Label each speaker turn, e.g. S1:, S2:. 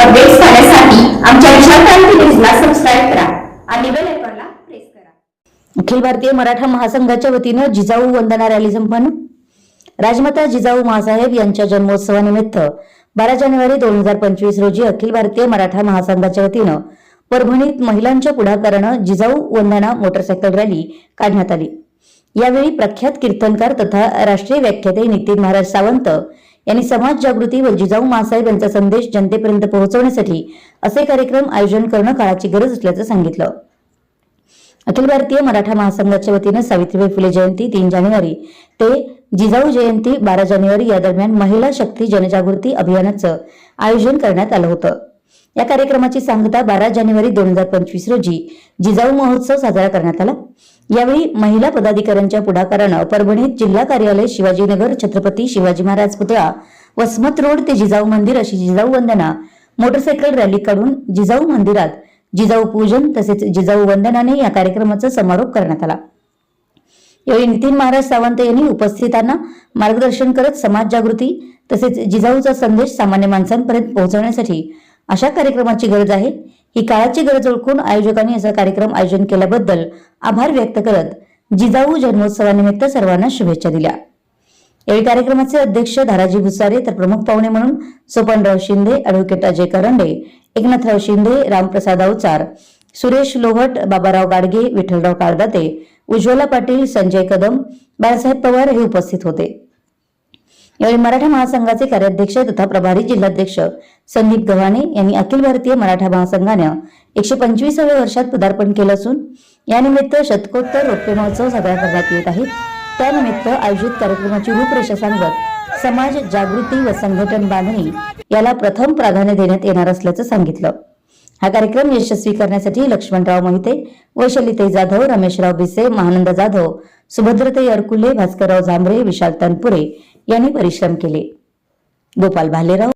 S1: Updates पाहण्यासाठी आमच्या विशाल क्रांती न्यूजला सबस्क्राईब करा आणि बेल आयकॉनला प्रेस करा.
S2: अखिल भारतीय मराठा महासंघाच्या वतीनं जिजाऊ वंदना रॅली संपन्न राजमाता जिजाऊ महासाहेब यांच्या जन्मोत्सवानिमित्त बारा जानेवारी दोन हजार पंचवीस रोजी अखिल भारतीय मराठा महासंघाच्या वतीनं परभणीत महिलांच्या पुढाकारानं जिजाऊ वंदना मोटरसायकल रॅली काढण्यात आली. यावेळी प्रख्यात कीर्तनकार तथा राष्ट्रीय व्याख्याते नितीन महाराज सावंत यांनी समाज जागृती व जिजाऊ मासाहेब यांचा संदेश जनतेपर्यंत पोहोचवण्यासाठी असे कार्यक्रम आयोजन करणं काळाची गरज असल्याचं सांगितलं. अखिल भारतीय मराठा महासंघाच्या वतीनं सावित्रीबाई फुले जयंती तीन जानेवारी ते जिजाऊ जयंती बारा जानेवारी या दरम्यान महिला शक्ती जनजागृती अभियानाचं आयोजन करण्यात आलं होतं. या कार्यक्रमाची सांगता बारा जानेवारी दोन हजार पंचवीस रोजी जिजाऊ महोत्सव साजरा करण्यात आला. यावेळी महिला पदाधिकाऱ्यांच्या पुढाकारानं परभणीत जिल्हा कार्यालय शिवाजीनगर छत्रपती शिवाजी महाराज पुतळा वसमत रोड ते जिजाऊ मंदिर अशी जिजाऊ वंदना मोटरसायकल रॅली काढून जिजाऊ मंदिरात जिजाऊ पूजन तसेच जिजाऊ वंदनाने या कार्यक्रमाचा समारोप करण्यात आला. यावेळी नितीन महाराज सावंत यांनी उपस्थितांना मार्गदर्शन करत समाज जागृती तसेच जिजाऊचा संदेश सामान्य माणसांपर्यंत पोहोचवण्यासाठी अशा कार्यक्रमाची गरज आहे. ही काळाची गरज ओळखून आयोजकांनी असा कार्यक्रम आयोजन केल्याबद्दल आभार व्यक्त करत जिजाऊ जन्मोत्सवानिमित्त सर्वांना शुभेच्छा दिल्या. यावेळी कार्यक्रमाचे अध्यक्ष धाराजी भुसारे तर प्रमुख पाहुणे म्हणून सोपनराव शिंदे अॅडव्होकेट अजय करंडे एकनाथराव शिंदे रामप्रसाद अवचार सुरेश लोहट बाबाराव गाडगे विठ्ठलराव कारदाते उज्ज्वला पाटील संजय कदम बाळासाहेब पवार हे उपस्थित होते. यावेळी मराठा महासंघाचे कार्याध्यक्ष तथा प्रभारी जिल्हाध्यक्ष संदीप गव्हाणे यांनी अखिल भारतीय मराठा महासंघानं एकशे पंचवीसाव्या वर्षात पदार्पण केलं असून यानिमित्त शतकोत्तर रौप्य महोत्सव साजरा करण्यात येत आहे. त्यानिमित्त आयोजित कार्यक्रमाची रूपरेषा सांगत समाज जागृती व संघटन बांधणी याला प्रथम प्राधान्य देण्यात येणार असल्याचं सांगितलं. हा कार्यक्रम यशस्वी करण्यासाठी लक्ष्मणराव मोहिते वैशलिताई जाधव रमेशराव भिसे महानंद जाधव सुभद्रताई अरकुले भास्करराव झांबरे विशाल तनपुरे यांनी परिश्रम केले. गोपाल भालेराव